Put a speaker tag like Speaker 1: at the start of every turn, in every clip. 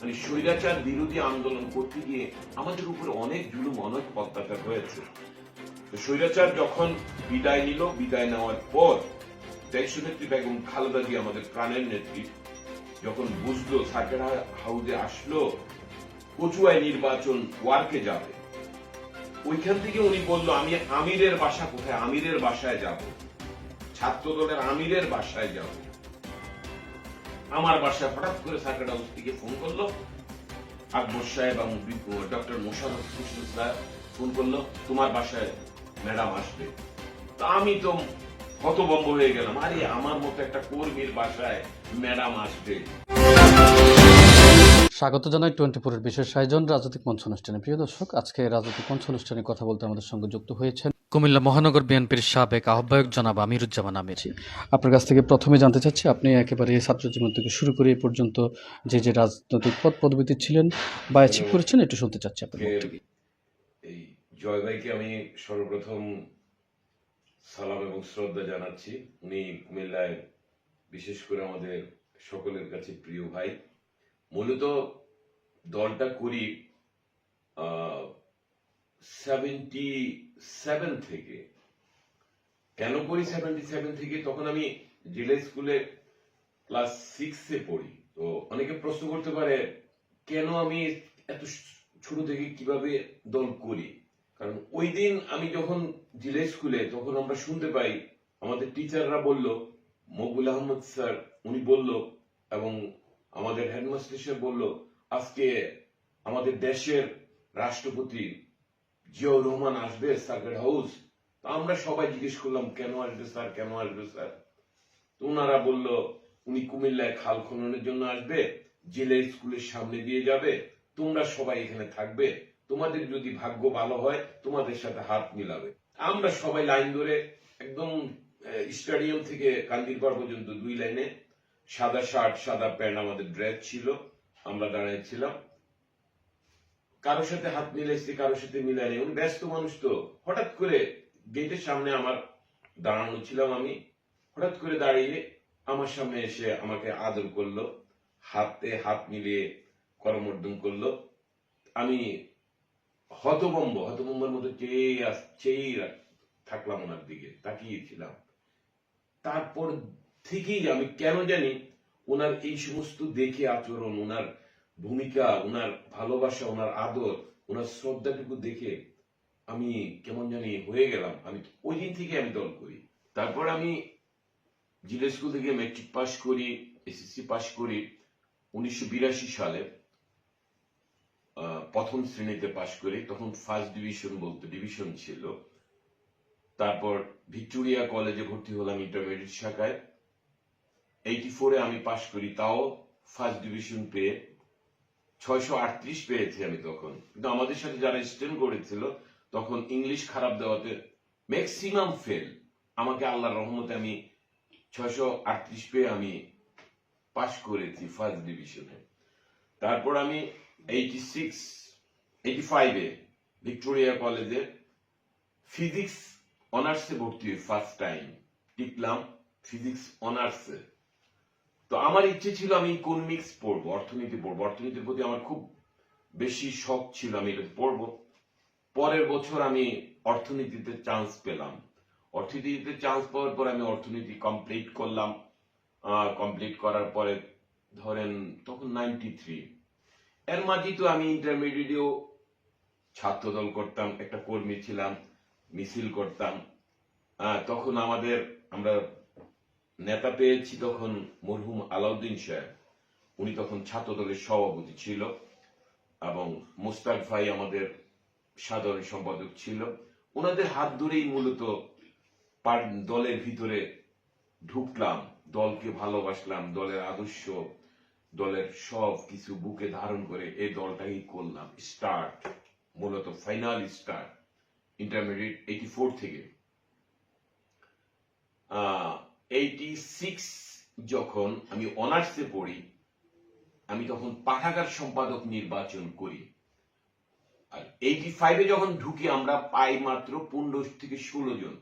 Speaker 1: মানে স্বৈরাচার বিরোধী আন্দোলন করতে গিয়ে আমাদের উপর অনেক জুলুম, অনেক অত্যাচার হয়েছে। স্বৈরাচার যখন বিদায় নিল, বিদায় নেওয়ার পর দেশনেত্রী বেগম খালেদা জিয়া আমাদের প্রাণের নেত্রী, যখন বুঝলো সার্কেট হাউসে আসলো, কচুয়ায় নির্বাচন ওয়ার্কে যাবে। ওইখান থেকে উনি বলল, আমি আমিরের বাসা কোথায়? আমিরের বাসায় যাব। ছাত্র দলের আমিরের বাসায় যাব। আমার বাসায় হঠাৎ করে সার্কেট হাউস থেকে ফোন করল। আকবর সাহেব এবং doctor Mosharraf Hossain sir phone করল, তোমার বাসায় ম্যাডাম আসবে। তা আমি তো হতভম্ব হয়ে গেলাম। আরে, আমার মতো একটা কর্মীর বাসায় ম্যাডাম আসবে।
Speaker 2: স্বাগত জানাই টোয়েন্টি ফোরের বিশেষ আয়োজন রাজনৈতিক মঞ্চ অনুষ্ঠানে। প্রিয় দর্শক, আজকে রাজনৈতিক মঞ্চ অনুষ্ঠানে কথা বলতে আমাদের সঙ্গে যুক্ত হয়েছেন কুমিল্লা মহানগর বিএনপির সাবেক আহ্বায়ক জনাব আমিরুজ্জামান আমির। আপনার কাছ থেকে প্রথমে জানতে চাচ্ছি আপনি একেবারে ছাত্র জীবন থেকে শুরু করে এ পর্যন্ত যে যে রাজনৈতিক পদ পদবিতে ছিলেন বা অ্যাচিভ করেছেন একটু শুনতে চাচ্ছি আপনার।
Speaker 1: এই জয় ভাইকে আমি সর্বপ্রথম সালাম এবং শ্রদ্ধা জানাচ্ছি। উনি কুমিল্লায় বিশেষ করে আমাদের সকলের কাছে প্রিয় ভাই। মূলত দলটা করি সেভেন্টি সেভেন থেকে। কেন করি সেভেন্টি সেভেন থেকে? তখন আমি জেলা স্কুলে ক্লাস সিক্সে পড়ি। তো অনেকে প্রশ্ন করতে পারে, কেন আমি এত ছোট থেকে কীভাবে দল করি? কারণ ওই দিন আমি যখন জেলা স্কুলে, তখন আমরা শুনতে পাই, আমাদের টিচাররা বলল, মকবুল আহমদ স্যার, উনি বলল, এবং আমাদের হেডমাস্টার সাহেব বলল, আজকে আমাদের দেশের রাষ্ট্রপতি জিয়াউর রহমান আসবে সার্কেট হাউস। তো আমরা সবাই জিজ্ঞেস করলাম, কেন আসবে স্যার, কেন আসবে স্যার? তো ওনারা বলল, উনি কুমিল্লায় খাল খননের জন্য আসবে, জেলে স্কুলের সামনে দিয়ে যাবে, তোমরা সবাই এখানে থাকবে, তোমাদের যদি ভাগ্য ভালো হয়, তোমাদের সাথে হাত মিলাবে। আমরা সবাই লাইন ধরে একদম স্টেডিয়াম থেকে কান্দিরপাড় পর্যন্ত দুই লাইনে, সাদা শার্ট, সাদা প্যান্ট, আমাদের ড্রেস ছিল, আমরা দাঁড়িয়েছিলাম কারোর সাথে হাত মিলাইছি, কারোর সাথে মিলাই নেই। উনি ব্যস্ত মানুষ তো। হঠাৎ করে গেটের সামনে আমার দাঁড়ানো ছিলাম আমি। হঠাৎ করে দাঁড়িয়ে আমার সামনে এসে আমাকে আদর করল, হাতে হাত মিলিয়ে করমর্দন করল। আমি হতবম্ব হতবম্বের মতো চেয়ে চেয়েই থাকলাম ওনার দিকে, তাকিয়েছিলাম। তারপর থেকেই আমি কেন জানি ওনার এই সমস্ত দেখে আচরণ, ওনার ভূমিকা ওনার ভালোবাসা ওনার আদর ওনার শ্রদ্ধাটুকু দেখে আমি কেমন জানি হয়ে গেলাম। আমি ওই দিন থেকে আমি দল করি। তারপর আমি জিলা স্কুল থেকে মেট্রিক পাস করি এসএসসি পাস করি। উনিশশো বিরাশি সালে প্রথম শ্রেণীতে পাশ করি, তখন ফার্স্ট ডিভিশন বলতে ডিভিশন ছিল। তারপর ভিক্টোরিয়া কলেজে ভর্তি হলাম ইন্টারমিডিয়েট শাখায়। এইটি ফোরে আমি পাশ করি, তাও ফার্স্ট ডিভিশন পেয়ে। ছয়শো আটত্রিশ পেয়েছি আমি তখন। কিন্তু আমাদের সাথে যারা স্টুডেন্ট করেছিল, তখন ইংলিশ খারাপ দেওয়াতে ম্যাক্সিমাম ফেল আমাকে আল্লাহর রহমতে আমি ছয়শো আটত্রিশ পেয়ে আমি পাশ করেছি ফার্স্ট ডিভিশনে তারপর আমি এইটি সিক্স এইটি ফাইভে ভিক্টোরিয়া কলেজে ফিজিক্স অনার্সে ভর্তি হই ফার্স্ট টাইম টিকলাম ফিজিক্স অনার্সে তো আমার ইচ্ছে ছিল আমি ইকোনমিক্স পড়ব, অর্থনীতি পড়ব। অর্থনীতির প্রতি আমার খুব বেশি শখ ছিল আমি এটা পড়ব। পরের বছর আমি অর্থনীতিতে চান্স পেলাম। অর্থনীতিতে চান্স পাওয়ার পর আমি অর্থনীতি কমপ্লিট করলাম। কমপ্লিট করার পরে ধরেন তখন নাইনটি থ্রি এর মাঝে তো আমি ইন্টারমিডিয়েটেও ছাত্রদল করতাম, একটা কর্মী ছিলাম, মিছিল করতাম। তখন আমাদের আমরা নেতা পেয়েছি তখন মরহুম আলাউদ্দিন সাহেব। উনি তখন ছাত্রদলের সভাপতি ছিল এবং মুস্তাক ভাই আমাদের সাধারণ সম্পাদক ছিল। ওনাদের হাত ধরেই মূলত দলের ভিতরে ঢুকলাম, দলকে ভালোবাসলাম, দলের আদর্শ, দলের সব কিছু বুকে ধারণ করে এই দলটাই করলাম। স্টার্ট, মূলত final start, intermediate eighty four থেকে। এইটি সিক্স যখন আমি অনার্সে পড়ি, আমি তখন পাঠাগার সম্পাদক নির্বাচন করি। আর এইটি ফাইভে যখন ঢুকি আমরা পাই মাত্র পনেরো থেকে ষোলো জন।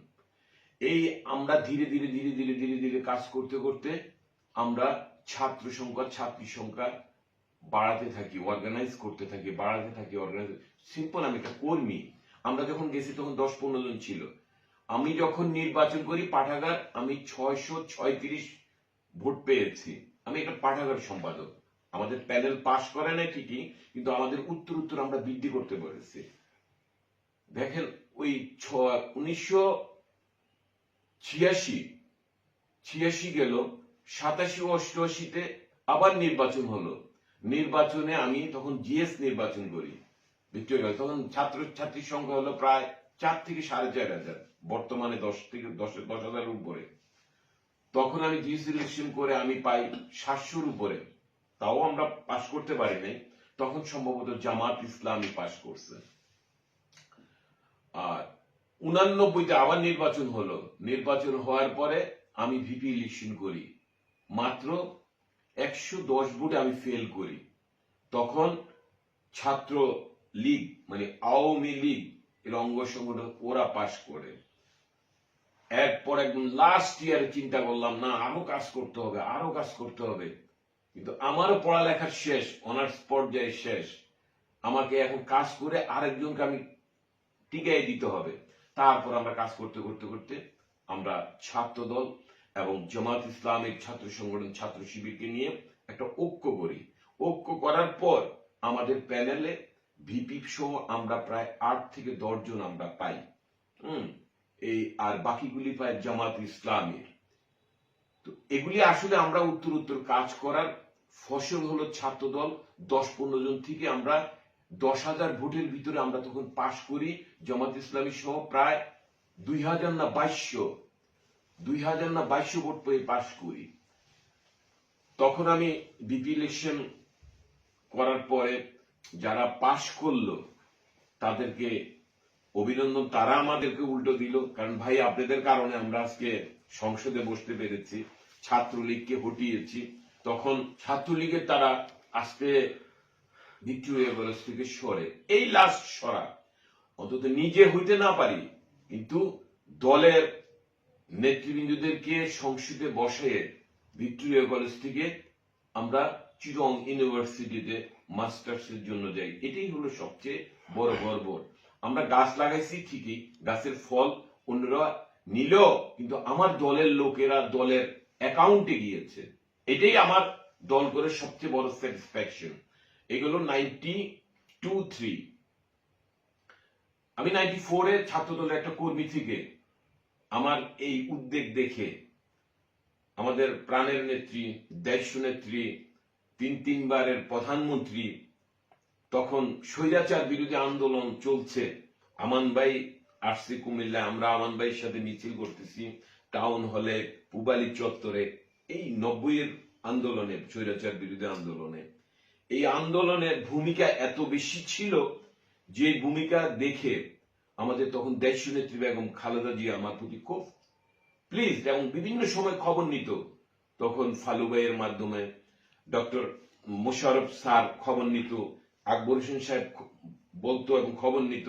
Speaker 1: এই আমরা ধীরে ধীরে ধীরে ধীরে ধীরে ধীরে কাজ করতে করতে আমরা ছাত্র সংখ্যা, ছাত্রী সংখ্যা বাড়াতে থাকি অর্গানাইজ করতে থাকি, বাড়াতে থাকি অর্গানাইজ সিম্পল আমি একটা কর্মী। আমরা যখন গেছি তখন দশ পনেরো জন ছিল। আমি যখন নির্বাচন করি পাঠাগার, আমি ছয়শো ছয়ত্রিশ ভোট পেয়েছি। আমি একটা পাঠাগার সম্পাদক। আমাদের প্যানেল পাশ করে নাই ঠিকই, কিন্তু আমাদের উত্তর উত্তর আমরা বৃদ্ধি করতে পেরেছি। দেখেন, ওই উনিশশো ছিয়াশি ছিয়াশি গেল, সাতাশি অষ্টআশিতে আবার নির্বাচন হলো। নির্বাচনে আমি তখন জিএস নির্বাচন করি ভিক্টোরিয়া তখন ছাত্র ছাত্রীর সংখ্যা হলো প্রায় চার থেকে সাড়ে চার হাজার। বর্তমানে দশ থেকে দশ দশ হাজারের উপরে। তখন আমি জিএস ইলেকশন করে আমি পাই সাতশোর উপরে। তাও আমরা পাশ করতে পারি নাই। তখন সম্ভবত জামাত ইসলামী পাশ করছে। আর উনানব্বইতে আবার নির্বাচন হলো। নির্বাচন হওয়ার পরে আমি ভিপি ইলেকশন করি। মাত্র একশো দশ ভোটে আমি ফেল করি। তখন ছাত্র লীগ মানে আওয়ামী লীগ, এর অঙ্গ সংগঠন ওরা পাশ করে। এরপর একদম লাস্ট ইয়ারে চিন্তা করলাম, না, আরও কাজ করতে হবে, আরও কাজ করতে হবে। কিন্তু আমারও পড়ালেখার শেষ অনার্স পর্যায়ে শেষ। আমাকে এখন কাজ করে আরেকজনকে আমি টিকাই দিতে হবে। তারপর আমরা কাজ করতে করতে করতে আমরা ছাত্র দল এবং জামাত ইসলামিক ছাত্র সংগঠন, ছাত্র শিবিরকে নিয়ে একটা ঐক্য করি। ঐক্য করার পর আমাদের প্যানেলে ভিপি সহ আমরা প্রায় আট থেকে দশ জন আমরা পাই। হুম। এই আর বাকিগুলি পাই জামাত ইসলামের। তো এগুলি আসলে আমরা উত্তর উত্তর কাজ করার ফসল হলো ছাত্র দল দশ পনেরো জন থেকে আমরা দশ হাজার ভোটের ভিতরে আমরা তখন পাশ করি। জামাত ইসলামী সহ প্রায় দুই হাজার না বাইশশো, দুই হাজার না বাইশশো ভোট পেয়ে পাশ করি। তখন আমি বিপি ইলেকশন করার পরে যারা পাশ করল, তাদেরকে অভিনন্দন, তারা আমাদেরকে উল্টো দিল। কারণ ভাই, আপনাদের কারণে আমরা আজকে সংসদে বসতে পেরেছি, ছাত্রলীগকে হটিয়েছি। তখন ছাত্রলীগের তারা আজকে ভিক্টোরিয়া কলেজ থেকে সরে। এই লাস্ট সরা। অন্তত নিজে হইতে না পারি, কিন্তু দলের নেতৃবৃন্দদেরকে সংসদে বসে ভিক্টোরিয়া কলেজ থেকে আমরা চিরং ইউনিভার্সিটিতে মাস্টার্স এর জন্য যাই। এটাই হলো সবচেয়ে বড় গর্ব। আমরা গাছ লাগাইছি ঠিকই, গাছের ফল অন্যরা নিল, কিন্তু আমার দলের লোকেরা দলের অ্যাকাউন্টে গিয়েছে। এটাই আমার দল করে সবচেয়ে বড় স্যাটিসফ্যাকশন এগুলো নাইনটি টু থ্রি আমি নাইনটি ফোরে ছাত্র দলের একটা কর্মী থেকে আমার এই উদ্বেগ দেখে আমাদের প্রাণের নেত্রী, দেশ নেত্রী, তিন তিনবারের প্রধানমন্ত্রী তখন স্বৈরাচার বিরোধী আন্দোলন চলছে। আমান ভাই আসছে কুমিল্লা, আমরা আমান ভাইয়ের সাথে মিছিল করতেছি, টাউন হলে, পুবালি চত্বরে, এই নব্বইয়ের আন্দোলনে, স্বৈরাচার বিরোধী আন্দোলনে। এই আন্দোলনের ভূমিকা এত বেশি ছিল যে ভূমিকা দেখে আমাদের তখন দেশ নেত্রী বেগম খালেদা জিয়া আমার প্রতি খুব প্লিজ এবং বিভিন্ন সময় খবর নিত। তখন ফালু ভাইয়ের মাধ্যমে ডক্টর মোশারফ স্যার খবর নিত আকবর হোসেন সাহেব বলতো এবং খবর নিত,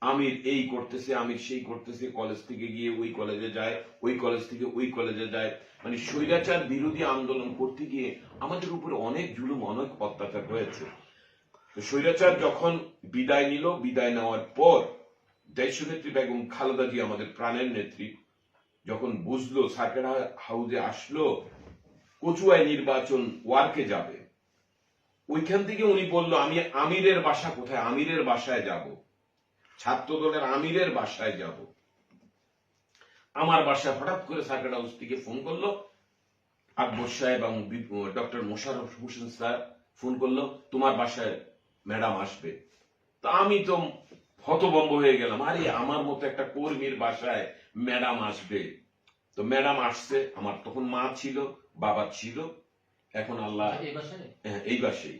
Speaker 1: আমির এই করতেছে, আমির সেই করতেছে কলেজ থেকে গিয়ে ওই কলেজে যায়, ওই কলেজ থেকে ওই কলেজে যায়। মানে স্বৈরাচার বিরোধী আন্দোলন করতে গিয়ে আমাদের উপরে অনেক জুলুম, অনেক অত্যাচার হয়েছে। স্বৈরাচার যখন বিদায় নিল, বিদায় নেওয়ার পর দেশনেত্রী বেগম খালেদা জি আমাদের প্রাণের নেত্রী, যখন বুঝলো সার্কেট হাউসে আসলো, কচুয়ায় নির্বাচন ওয়ার্কে যাবে ওইখান থেকে উনি বলল, আমি আমিরের বাসা কোথায়? আমিরের বাসায় যাব। ছাত্র দলের আমিরের বাসায় যাব। আমার বাসায় হঠাৎ করে সার্কেট হাউস থেকে ফোন করল। আকবর সাহেব এবং doctor Mosharraf Hossain sir phone করল, তোমার বাসায় ম্যাডাম আসবে। তা আমি তো হতবম্ব হয়ে গেলাম। আরে, আমার মতো একটা কর্মীর বাসায় ম্যাডাম আসবে। তো ম্যাডাম আসছে, আমার তখন মা ছিল, বাবা ছিল। এখন আল্লাহ
Speaker 2: এই বাসায়
Speaker 1: হ্যাঁ, বাসেই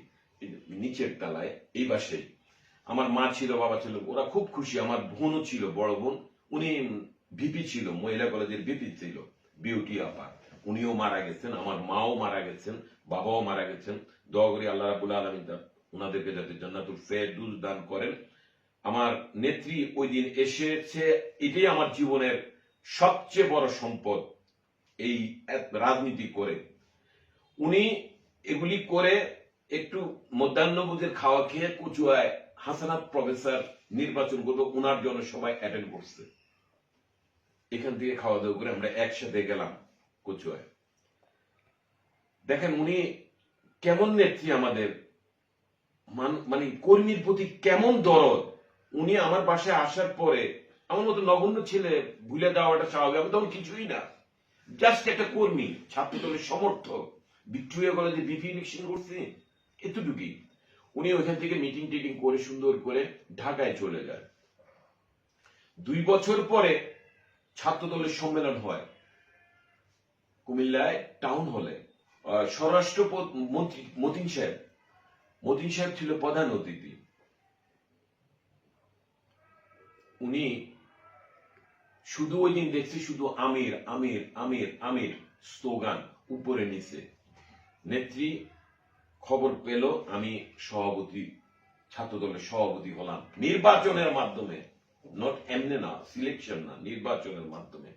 Speaker 1: নিচের তলায় এই বাসেই আমার মা ছিল বাবা ছিল ওরা খুব খুশি। আমার বোনও ছিল বড় বোন। উনি ভিপি ছিল মহিলা কলেজের ভিপি ছিল বিউটি আপা উনিও মারা গেছেন আমার মাও মারা গেছেন বাবাও মারা গেছেন। দোয়া করি আল্লাহ রাবুল আলমী ওনাদেরকে যাতে জান্নাতুল ফেরদুস দান করেন। আমার নেত্রী ওই দিন এসেছে এটাই আমার জীবনের সবচেয়ে বড় সম্পদ এই রাজনীতি করে। উনি এগুলি করে একটু মধ্যাহ্নভোজের খাওয়া খেয়ে কচুয়ায় হাসানাত প্রফেসর নির্বাচন করব, উনার জন্য সবাই অ্যাটেন্ড করছে। এখান থেকে খাওয়া দাওয়া করে আমরা একসাথে গেলাম কচুয়ায়। দেখেন, উনি কেমন নেত্রী আমাদের? মানে কর্মীর প্রতি কেমন দরদ? উনি আমার বাসায় আসার পরে আমার মতো নগণ্য ছেলে ভুলে দেওয়াটা স্বাভাবিক, আমি তখন কিছুই না। জাস্ট একটা কর্মী ছাত্র দলের সমর্থক। ভিক্টোরিয়া কলেজে বিপি ইলেকশন করছে, এতটুকুই। উনি ওইখান থেকে মিটিং টিটিং করে সুন্দর করে ঢাকায় চলে যায় দুই বছর পরে ছাত্র দলের সম্মেলন হয়, কুমিল্লায় টাউন হলে স্বরাষ্ট্র মতিন সাহেব মতিন সাহেব ছিল প্রধান অতিথি। উনি শুধু ওই দিন দেখছি, শুধু আমির আমির আমির আমির, স্লোগান উপরে নিচে। নেত্রী খবর পেল, আমি সভাপতি ছাত্র দলের সভাপতি হলাম। নির্বাচনের মাধ্যমে নট এমনি না সিলেকশন না, নির্বাচনের মাধ্যমে।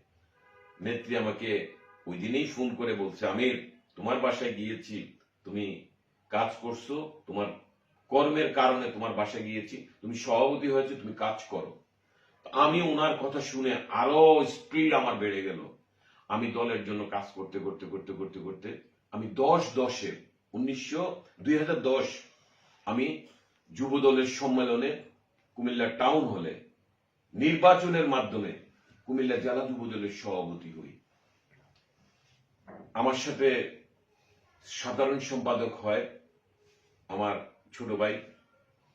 Speaker 1: নেত্রী আমাকে ওই দিনেই ফোন করে বলছে, আমির, তোমার বাসায় গিয়েছি, তুমি কাজ করছ, তোমার কর্মের কারণে তোমার বাসায় গিয়েছি, তুমি সভাপতি হয়েছে, তুমি কাজ করো। আমি ওনার কথা শুনে আরও স্পিড আমার বেড়ে গেল। আমি দলের জন্য কাজ করতে করতে করতে করতে করতে আমি দশ দশে, উনিশশো দুই হাজার দশ, আমি যুব দলের সম্মেলনে কুমিল্লা টাউন হলে, নির্বাচনের মাধ্যমে কুমিল্লা জেলা যুব দলের সভাপতি হই। আমার সাথে সাধারণ সম্পাদক হয় আমার ছোট ভাই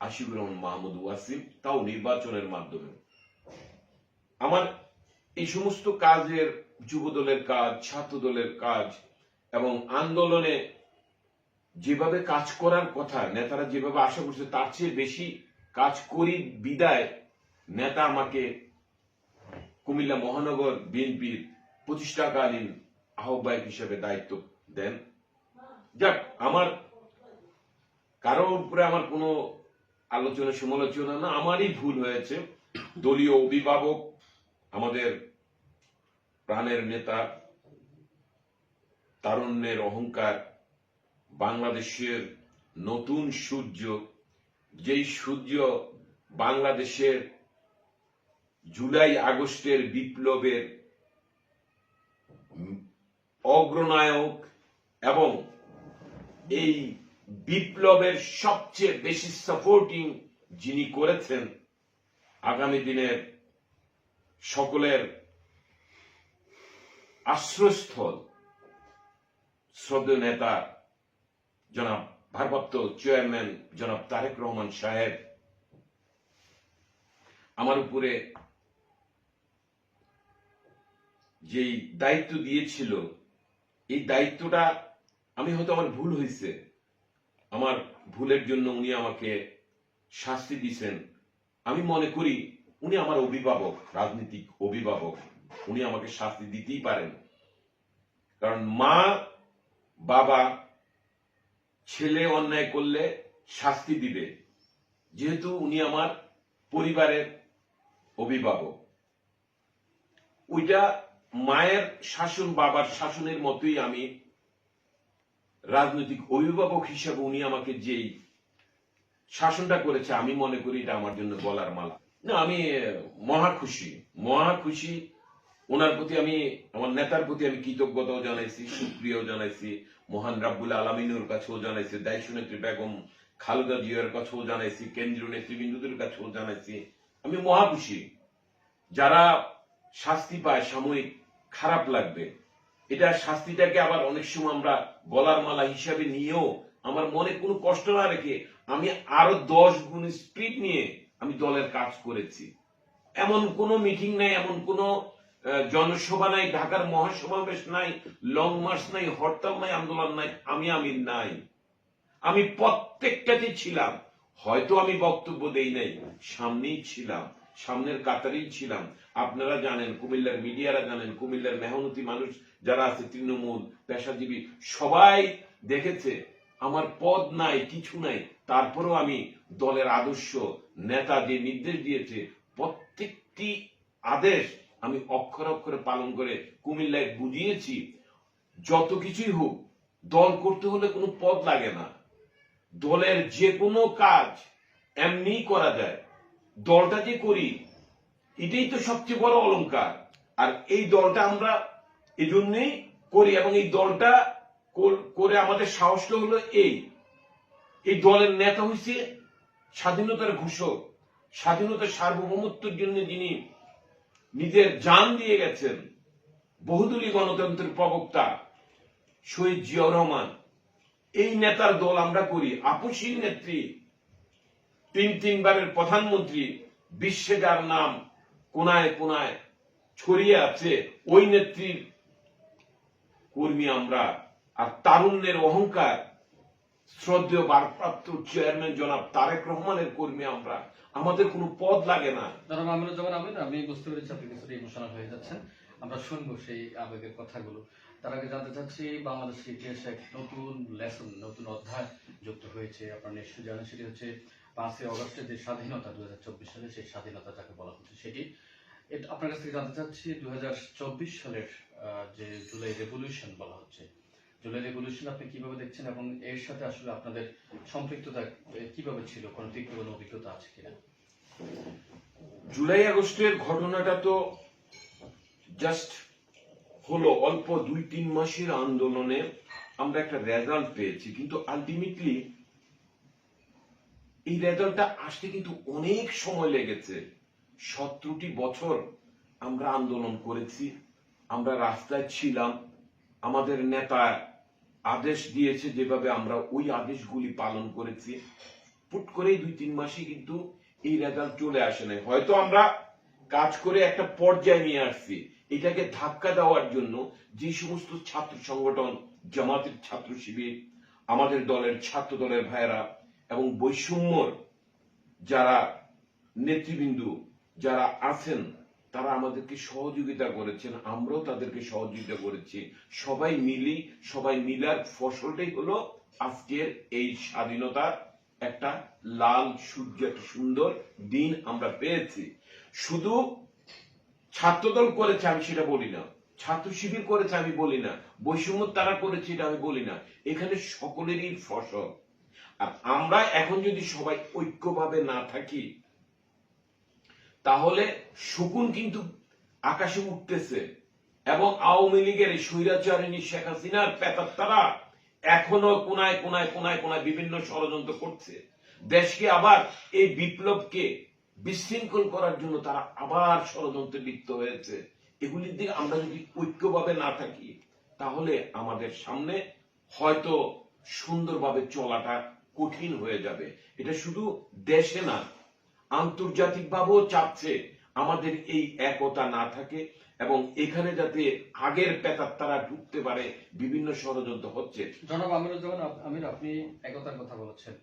Speaker 1: আশিকুর রহমান মাহমুদ ওয়াসিম, তাও নির্বাচনের মাধ্যমে। আমার এই সমস্ত কাজের যুব দলের কাজ ছাত্র দলের কাজ এবং আন্দোলনে যেভাবে কাজ করার কথা, নেতারা যেভাবে আশা করছে, তার চেয়ে বেশি কাজ করি বিদায় নেতা আমাকে কুমিল্লা মহানগর বিএনপির প্রতিষ্ঠাকালীন আহ্বায়ক হিসেবে দায়িত্ব দেন। যাক, আমার কারোর উপরে আমার কোনো আলোচনা, সমালোচনা না, আমারই ভুল হয়েছে। দলীয় অভিভাবক, আমাদের প্রাণের নেতা তারুণ্যের অহংকার, বাংলাদেশের নতুন সূর্য, যেই সূর্য বাংলাদেশের জুলাই আগস্টের বিপ্লবের অগ্রনায়ক এবং এই বিপ্লবের সবচেয়ে বেশি সাপোর্টিং যিনি করেছেন আগামী দিনের সকলের আশ্রয়স্থল শ্রদ্ধেয় নেতা জনাব ভারপ্রাপ্ত চেয়ারম্যান জনাব তারেক রহমান সাহেব, আমার উপরে যেই দায়িত্ব দিয়েছিল, এই দায়িত্বটা আমি হয়তো আমার ভুল হয়েছে। আমার ভুলের জন্য উনি আমাকে শাস্তি দিয়েছেন। আমি মনে করি উনি আমার অভিভাবক, রাজনীতিক অভিভাবক। উনি আমাকে শাস্তি দিতেই পারেন। কারণ মা বাবা ছেলে অন্যায় করলে শাস্তি দিবে। যেহেতু উনি আমার পরিবারের অভিভাবক। ওইটা মায়ের শাসন, বাবার শাসনের মতোই আমি রাজনৈতিক অভিভাবক হিসেবে উনি আমাকে যেই শাসনটা করেছে, আমি মনে করি এটা আমার জন্য গলার মালা। না, আমি মহা খুশি মহা খুশি। ওনার প্রতি আমি, আমার নেতার প্রতি আমি কৃতজ্ঞতাও জানাইছি সুপ্রিয় জানাইছি। মহান রাব্বুল আলমিনের কাছেও জানাইছি দায়িত্ব নেত্রী বেগম খালেদা জিয়ার কাছেও জানাইছি, কেন্দ্রীয় নেতৃবৃন্দদের কাছেও জানাইছি। আমি মহা খুশি যারা শাস্তি পায় সাময়িক খারাপ লাগবে, এটা শাস্তিটাকে আবার অনেক সময় আমরা গলার মালা হিসাবে নিয়েও আমার মনে কোনো কষ্ট না রেখে আমি আরও দশ গুণ স্পিড নিয়ে আমি দলের কাজ করেছি। এমন কোনো মিটিং নাই, এমন কোনো জনসভা নাই, ঢাকার মহাসমাবেশ নাই, লং মার্চ নাই, হরতাল নাই, আন্দোলন নাই, আমি আমি নাই। আমি প্রত্যেকটাতে ছিলাম। হয়তো আমি বক্তব্য দেই নাই, সামনেই ছিলাম, সামনের কাতারেই ছিলাম। আপনারা জানেন, কুমিল্লার মিডিয়ারা জানেন, কুমিল্লার মেহনতি মানুষ যারা আছে, তৃণমূল, পেশাজীবী, সবাই দেখেছে, আমার পদ নাই, কিছু নাই। তারপরেও আমি দলের আদর্শ, নেতা যে নির্দেশ দিয়েছে, প্রত্যেকটি আদেশ আমি অক্ষর অক্ষরে পালন করে কুমিল্লায় বুঝিয়েছি, যত কিছুই হোক, দল করতে হলে কোনো পদ লাগে না। দলের যে কোনো কাজ এমনি করা যায়। দলটা যে করি, এটাই তো সবচেয়ে বড় অলংকার। আর এই দলটা আমরা এই জন্যই করি এবং এই দলটা করে আমাদের সাহসটা হলো এই। এই দলের নেতা হয়েছে স্বাধীনতার ঘোষক, স্বাধীনতার সার্বভৌমত্বের জন্য যিনি নিজের জান দিয়ে গেছেন বহুদলীয় গণতন্ত্রের প্রবক্তা শহীদ জিয়াউর রহমান। এই নেতার দল আমরা করি। আপসীর নেত্রী, তিন তিনবারের প্রধানমন্ত্রী, বিশ্বে যার নাম কোনায় কোনায় ছড়িয়ে আছে, ওই নেত্রীর কর্মী আমরা। আর তারুণ্যের অহংকার, শ্রদ্ধেয় ভারপ্রাপ্ত চেয়ারম্যান জনাব তারেক রহমানের কর্মী আমরা। আমাদের কোনো পদ লাগে না।
Speaker 2: আমিরুজ্জামান আমির আমি আমি বুঝতে পেরেছি আপনি কিছুটা ইমোশনাল হয়ে যাচ্ছেন। আমরা শুনব সেই আবেগের কথাগুলো। তার আগে জানতে চাচ্ছি বাংলাদেশের ইতিহাসে এক নতুন লেসন নতুন অধ্যায় যুক্ত হয়েছে। আপনারা নিশ্চয়ই জানেন, সেটি হচ্ছে পাঁচই অগস্টের যে স্বাধীনতা দুই হাজার চব্বিশ সালে সেই স্বাধীনতা যাকে বলা হচ্ছে সেটি। আপনার কাছ থেকে জানতে চাচ্ছি দুই হাজার চব্বিশ সালের যে জুলাই রেভলিউশন বলা হচ্ছে জুলাই রেভলিউশন আপনি কীভাবে দেখছেন এবং এর সাথে আসলে আপনাদের সম্পৃক্ততা কীভাবে ছিল? কোনো তিক্ত কোনো অভিজ্ঞতা আছে কিনা?
Speaker 1: জুলাই আগস্টের ঘটনাটা তো জাস্ট হলো অল্প দুই, তিন মাসের আন্দোলনে আমরা একটা রেজাল্ট পেয়েছি, কিন্তু আলটিমেটলি এই রেজাল্টটা আসতে কিন্তু অনেক সময় লেগেছে। সতেরোটি বছর আমরা আন্দোলন করেছি, আমরা রাস্তায় ছিলাম, আমাদের নেতা আদেশ দিয়েছে যেভাবে আমরা ওই আদেশগুলি পালন করেছি। পুট করেই দুই তিন মাসে কিন্তু এই রেজাল্ট চলে আসে নাই। হয়তো আমরা কাজ করে একটা পর্যায়ে নিয়ে আসছি। এটাকে ধাক্কা দেওয়ার জন্য যে সমস্ত ছাত্র সংগঠন, জামাতের ছাত্র শিবির, আমাদের দলের ছাত্র দলের ভাইয়েরা এবং বৈষম্যর যারা নেতৃবৃন্দু, যারা আছেন তারা আমাদেরকে সহযোগিতা করেছেন, আমরাও তাদেরকে সহযোগিতা করেছি। সবাই মিলি, সবাই মিলার ফসলটাই হলো আজকের এই স্বাধীনতার একটা লাল সূর্য, একটা সুন্দর দিন আমরা পেয়েছি। শুধু ছাত্রদল করেছে আমি সেটা বলি না, ছাত্র শিবির করেছে আমি বলি না, বৈষম্য তারা করেছে এটা আমি বলি না, এখানে সকলেরই ফসল। আর আমরা এখন যদি সবাই ঐক্যভাবে না থাকি তাহলে শকুন কিন্তু আকাশে উঠতেছে এবং আওয়ামী লীগের এই স্বৈরাচারিণী শেখ হাসিনার পেতাত্তারা এখনও কোনায় কোনায় কোনায় কোনায় বিভিন্ন ষড়যন্ত্র করছে। দেশকে আবার এই বিপ্লবকে বিশৃঙ্খল করার জন্য তারা আবার ষড়যন্ত্রে লিপ্ত হয়েছে। এগুলির দিকে আমরা যদি ঐক্যভাবে না থাকি, তাহলে আমাদের সামনে হয়তো সুন্দরভাবে চলাটা কঠিন হয়ে যাবে। এটা শুধু দেশে না আন্তর্জাতিকভাবেও চাপছে আমাদের এই একতা না থাকে এবং এখানে যাতে আগের পেতার তারা ঢুকতে পারে বিভিন্ন ষড়যন্ত্র হচ্ছে।
Speaker 2: জনাব আপ- আমির আপনি একতার কথা বলেছেন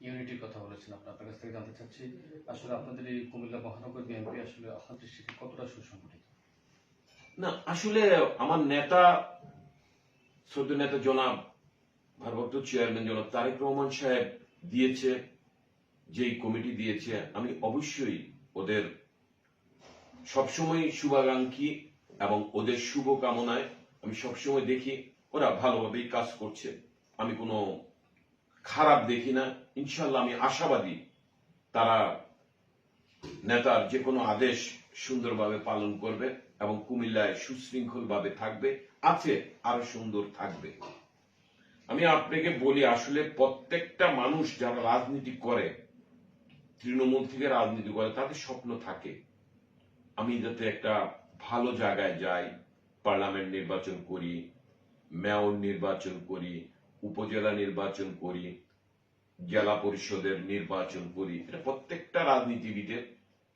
Speaker 2: ইউনিটির কথা বলেছেন আপনি আপনার কাছ থেকে জানতে চাচ্ছি আসলে আপনাদের এই কুমিল্লা মহানগর বিএনপি আসলে আপনার দৃষ্টিতে কতটা সুসংগঠিত?
Speaker 1: না আসলে আমার নেতা সদ্য নেতা জনাব ভারপ্রাপ্ত চেয়ারম্যান জনাব তারেক রহমান সাহেব দিয়েছে যেই কমিটি দিয়েছে, আমি অবশ্যই ওদের সবসময় শুভাকাঙ্ক্ষী এবং ওদের শুভ কামনায় আমি সবসময় দেখি, ওরা ভালোভাবেই কাজ করছে। আমি কোনো খারাপ দেখি না। ইনশাল্লাহ আমি আশাবাদী তারা নেতার যে কোনো আদেশ সুন্দরভাবে পালন করবে এবং কুমিল্লায় সুশৃঙ্খল ভাবে থাকবে, আছে, আরও সুন্দর থাকবে। আমি আপনাকে বলি, আসলে প্রত্যেকটা মানুষ যারা রাজনীতি করে তৃণমূল থেকে রাজনীতি করে, তাদের স্বপ্ন থাকে। আমি যাতে একটা ভালো জায়গায় যাই, পার্লামেন্ট নির্বাচন করি, মেয়র নির্বাচন করি, উপজেলা নির্বাচন করি, জেলা পরিষদের নির্বাচন করি, এটা প্রত্যেকটা রাজনীতিবিদের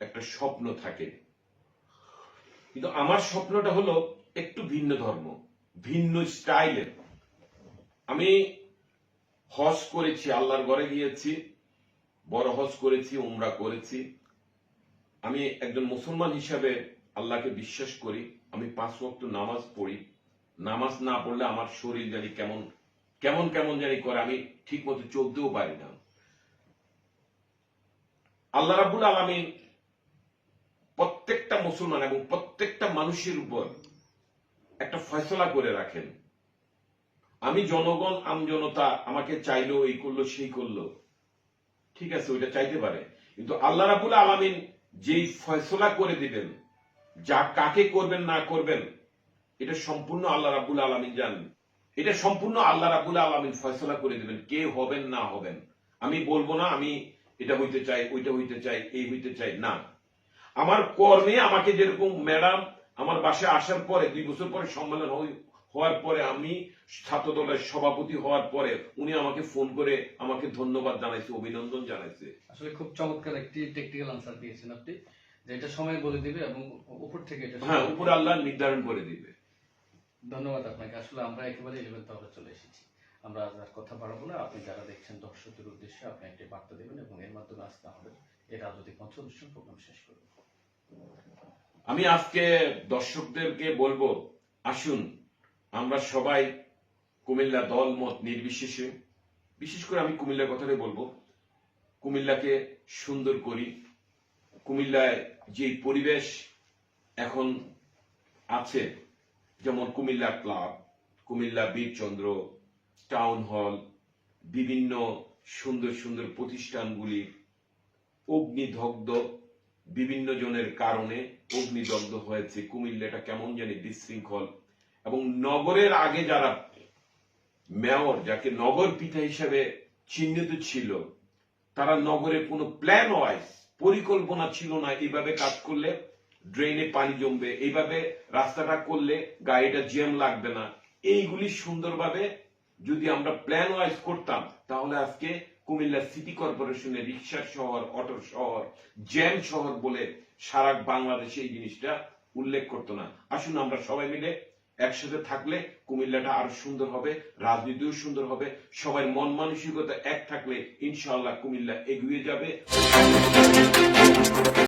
Speaker 1: একটা স্বপ্ন থাকে। কিন্তু আমার স্বপ্নটা হলো একটু ভিন্ন ধর্ম, ভিন্ন স্টাইলের। আমি হজ করেছি, আল্লাহর ঘরে গিয়েছি বড় হজ করেছি, উমরা করেছি। আমি একজন মুসলমান হিসাবে আল্লাহকে বিশ্বাস করি। আমি পাঁচ ওয়াক্ত নামাজ পড়ি। নামাজ না পড়লে আমার শরীর জানি কেমন কেমন কেমন জানি করে। আমি ঠিক মতো চলতেও পারি না। আল্লাহ রাবুল আলমিন প্রত্যেকটা মুসলমান এবং প্রত্যেকটা মানুষের উপর একটা ফয়সলা করে রাখেন। আমি জনগণ, আমজনতা আমাকে চাইলো, এই করল, সেই করল। ঠিক আছে, ওইটা চাইতে পারে। কিন্তু আল্লাহ রাবুল আলামিন যেই ফয়সলা করে দিবেন, যা কাকে করবেন, না করবেন, এটা সম্পূর্ণ আল্লাহ রাবুল আলামিন জানেন। এটা সম্পূর্ণ আল্লাহ রাবুল আলামিন ফয়সলা করে দিবেন, কে হবেন, না হবেন। আমি বলব না, আমি এটা হইতে চাই, ওইটা হইতে চাই, এই হইতে চাই, না। আমার কর্মে আমাকে যেরকম ম্যাডাম আমার বাসায় আসার পরে, দুই বছর পরে সম্মেলন হই- হওয়ার পরে আমি ছাত্র দলের সভাপতি হওয়ার পরে উনি আমাকে ফোন করে আমাকে ধন্যবাদ জানাইছে অভিনন্দন জানাইছে।
Speaker 2: আসলে খুব চমৎকার একটি টেকনিক্যাল আনসার দিয়েছেন আপনি যে এটা সময় বলে দিবে এবং উপর থেকে এটা
Speaker 1: হ্যাঁ উপর আল্লাহ নির্ধারণ করে দিবে।
Speaker 2: ধন্যবাদ আপনাকে। আসলে আমরা একেবারে ইলেভেন্থ আওয়ারে চলে এসেছি। আমরা আজ আর কথা বাড়াবো না। আপনি যারা দেখছেন দর্শকদের উদ্দেশ্যে আপনি একটি বার্তা দেবেন এবং এর মাধ্যমে আজকে আমাদের এই রাজনৈতিক অনুষ্ঠান প্রোগ্রাম শেষ করব।
Speaker 1: আমি আজকে দর্শকদেরকে বলব আসুন আমরা সবাই কুমিল্লা দল, মত নির্বিশেষে, বিশেষ করে আমি কুমিল্লার কথাটাই বলব, কুমিল্লাকে সুন্দর করি। কুমিল্লায় যে পরিবেশ এখন আছে, যেমন Comilla club, Comilla Birchandra, town hall, বিভিন্ন সুন্দর সুন্দর প্রতিষ্ঠানগুলি, অগ্নিদগ্ধ, বিভিন্ন জনের কারণে অগ্নিদগ্ধ হয়েছে কুমিল্লাটা কেমন জানি বিশৃঙ্খল। এবং নগরের আগে যারা মেয়র, যাকে নগর পিতা হিসেবে চিহ্নিত ছিল, তারা নগরে কোনো প্ল্যান ওয়াইজ পরিকল্পনা ছিল না এইভাবে কাজ করলে ড্রেনে পানি জমবে, এইভাবে রাস্তাটা করলে গাড়িটা জ্যাম লাগবে না। এইগুলি সুন্দরভাবে যদি আমরা প্ল্যান ওয়াইজ করতাম, তাহলে আজকে কুমিল্লা সিটি কর্পোরেশনের রিক্সার শহর অটোর শহর, জ্যাম শহর বলে সারা বাংলাদেশে এই জিনিসটা উল্লেখ করতো না। আসুন আমরা সবাই মিলে একসাথে থাকলে কুমিল্লাটা আরও সুন্দর হবে, রাজনীতিও সুন্দর হবে সবাই মন মানসিকতা এক থাকলে ইনশাল্লাহ কুমিল্লা এগিয়ে যাবে।